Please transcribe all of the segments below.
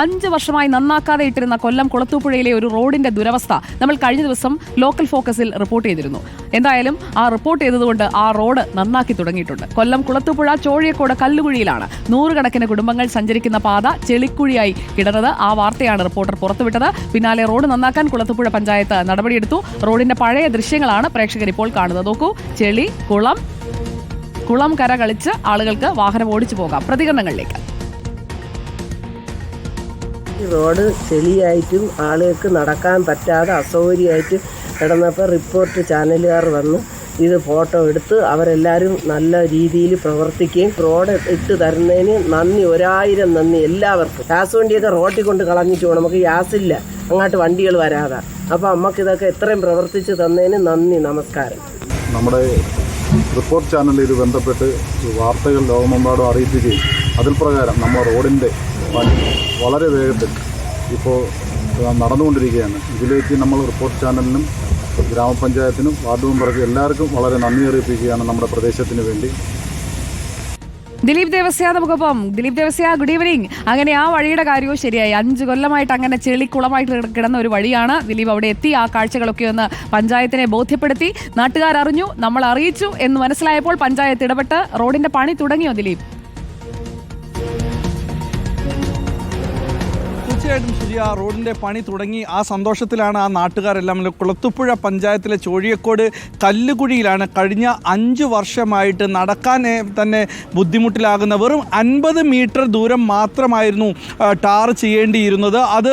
അഞ്ച് വർഷമായി നന്നാക്കാതെ ഇട്ടിരുന്ന കൊല്ലം കുളത്തൂപ്പുഴയിലെ ഒരു റോഡിന്റെ ദുരവസ്ഥ നമ്മൾ കഴിഞ്ഞ ദിവസം ലോക്കൽ ഫോക്കസിൽ റിപ്പോർട്ട് ചെയ്തിരുന്നു. എന്തായാലും ആ റിപ്പോർട്ട് ചെയ്തതുകൊണ്ട് ആ റോഡ് നന്നാക്കി തുടങ്ങിയിട്ടുണ്ട്. കൊല്ലം കുളത്തുപുഴ ചോഴിയക്കോട് കല്ലുകുഴിയിലാണ് നൂറുകണക്കിന് കുടുംബങ്ങൾ സഞ്ചരിക്കുന്ന പാത ചെളിക്കുഴിയായി കിടന്നത്. ആ വാർത്തയാണ് റിപ്പോർട്ടർ പുറത്തുവിട്ടത്. പിന്നാലെ റോഡ് നന്നാക്കാൻ കുളത്തുപുഴ പഞ്ചായത്ത് നടപടിയെടുത്തു. റോഡിന്റെ പഴയ ദൃശ്യങ്ങളാണ് പ്രേക്ഷകർ ഇപ്പോൾ കാണുന്നത്. നോക്കൂ ചെളി കുളം കുളം കര കളിച്ച് ആളുകൾക്ക് വാഹനം ഓടിച്ചു പോകാം. പ്രതികരണങ്ങളിലേക്ക്. റോഡ് ചെളിയായിട്ടും ആളുകൾക്ക് നടക്കാൻ പറ്റാതെ അസൗകര്യമായിട്ട് കിടന്നപ്പോൾ റിപ്പോർട്ട് ചാനലുകാർ വന്ന്. ഇത് ഫോട്ടോ എടുത്ത് അവരെല്ലാവരും നല്ല രീതിയിൽ പ്രവർത്തിക്കുകയും റോഡ് ഇട്ട് തരുന്നതിന് നന്ദി ഒരായിരം നന്ദി എല്ലാവർക്കും. ഗ്യാസ് വണ്ടിയൊക്കെ റോട്ടിൽ കൊണ്ട് കളഞ്ഞിട്ട് പോകണം. നമുക്ക് ഗ്യാസ് ഇല്ല. അങ്ങോട്ട് വണ്ടികൾ വരാതെ. അപ്പോൾ നമുക്ക് ഇതൊക്കെ എത്രയും പ്രവർത്തിച്ച് തന്നതിന് നന്ദി നമസ്കാരം. നമ്മുടെ റിപ്പോർട്ട് ചാനലിൽ ബന്ധപ്പെട്ട് വാർത്തകൾ ലോകമെമ്പാടും അറിയിപ്പിക്കുകയും അതിൽ പ്രകാരം നമ്മുടെ റോഡിന്റെ പണി വളരെ വേഗത്തിൽ ഇപ്പോൾ നടന്നുകൊണ്ടിരിക്കുകയാണ്. ഇതിലേക്ക് നമ്മൾ റിപ്പോർട്ട് ചാനലിനും ഗ്രാമപഞ്ചായത്തിനും വാർഡ് മെമ്പർക്കും എല്ലാവർക്കും വളരെ നന്ദി അറിയിപ്പിക്കുകയാണ് നമ്മുടെ പ്രദേശത്തിന് വേണ്ടി. ദിലീപ് ദേവസ്യ നമുക്കൊപ്പം ദിലീപ് ദേവസ്യ ഗുഡ് ഈവനിങ് അങ്ങനെ ആ വഴിയുടെ കാര്യവും ശരിയായി. അഞ്ച് കൊല്ലമായിട്ട് അങ്ങനെ ചെളിക്കുളമായിട്ട് കിട- കിടന്ന ഒരു വഴിയാണ് ദിലീപ് അവിടെ എത്തി. ആ കാഴ്ചകളൊക്കെ ഒന്ന് പഞ്ചായത്തിനെ ബോധ്യപ്പെടുത്തി. നാട്ടുകാർ അറിഞ്ഞു നമ്മൾ അറിയിച്ചു എന്ന് മനസ്സിലായപ്പോൾ പഞ്ചായത്ത് ഇടപെട്ട് റോഡിന്റെ പണി തുടങ്ങിയോ ദിലീപ്? തീർച്ചയായിട്ടും ശരി ആ റോഡിന്റെ പണി തുടങ്ങി. ആ സന്തോഷത്തിലാണ് ആ നാട്ടുകാരെല്ലാം. കുളത്തുപ്പുഴ പഞ്ചായത്തിലെ ചോഴിയക്കോട് കല്ലുകുഴിയിലാണ് കഴിഞ്ഞ അഞ്ച് വർഷമായിട്ട് നടക്കാൻ തന്നെ ബുദ്ധിമുട്ടിലാകുന്ന വെറും അൻപത് മീറ്റർ ദൂരം മാത്രമായിരുന്നു ടാർ ചെയ്യേണ്ടിയിരുന്നത്. അത്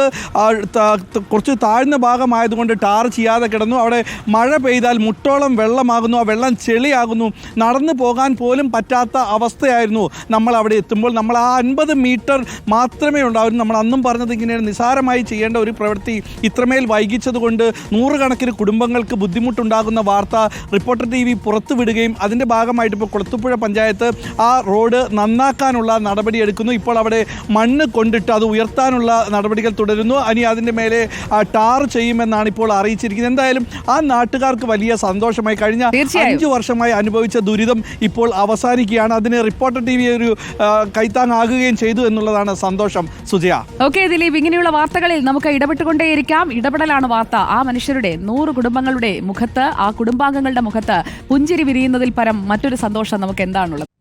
കുറച്ച് താഴ്ന്ന ഭാഗമായതുകൊണ്ട് ടാർ ചെയ്യാതെ കിടന്നു. അവിടെ മഴ പെയ്താൽ മുട്ടോളം വെള്ളമാകുന്നു. ആ വെള്ളം ചെളിയാകുന്നു. നടന്നു പോകാൻ പോലും പറ്റാത്ത അവസ്ഥയായിരുന്നു. നമ്മൾ അവിടെ എത്തുമ്പോൾ നമ്മൾ ആ അൻപത് മീറ്റർ മാത്രമേ ഉണ്ടായിരുന്നു നമ്മൾ അന്നും പറഞ്ഞത് ഇങ്ങനെ നിസാരമായി ചെയ്യേണ്ട ഒരു പ്രവൃത്തി ഇത്രമേൽ വൈകിച്ചതുകൊണ്ട് നൂറുകണക്കിന് കുടുംബങ്ങൾക്ക് ബുദ്ധിമുട്ടുണ്ടാകുന്ന വാർത്ത റിപ്പോർട്ടർ ടി വി പുറത്തുവിടുകയും അതിന്റെ ഭാഗമായിട്ട് ഇപ്പോൾ കുളത്തുപുഴ പഞ്ചായത്ത് ആ റോഡ് നന്നാക്കാനുള്ള നടപടി എടുക്കുന്നു. ഇപ്പോൾ അവിടെ മണ്ണ് കൊണ്ടിട്ട് അത് ഉയർത്താനുള്ള നടപടികൾ തുടരുന്നു. ഇനി അതിന്റെ മേലെ ടാർ ചെയ്യുമെന്നാണ് ഇപ്പോൾ അറിയിച്ചിരിക്കുന്നത്. എന്തായാലും ആ നാട്ടുകാർക്ക് വലിയ സന്തോഷമായി കഴിഞ്ഞ. അഞ്ചു വർഷമായി അനുഭവിച്ച ദുരിതം ഇപ്പോൾ അവസാനിക്കുകയാണ്. അതിന് റിപ്പോർട്ടർ ടി വി ഒരു കൈത്താങ്ങാകുകയും ചെയ്തു എന്നുള്ളതാണ് സന്തോഷം. സുജയ. ഓക്കെ ദിലീപ് ഇങ്ങനെയുള്ള വാർത്തകളിൽ നമുക്ക് ഇടപെട്ടുകൊണ്ടേയിരിക്കാം. ഇടപെടലാണ് വാർത്ത. ആ മനുഷ്യരുടെ നൂറ് കുടുംബങ്ങളുടെ മുഖത്ത് ആ കുടുംബാംഗങ്ങളുടെ മുഖത്ത് പുഞ്ചിരി വിരിയുന്നതിൽ പരം മറ്റൊരു സന്തോഷം നമുക്ക് എന്താണുള്ളത്?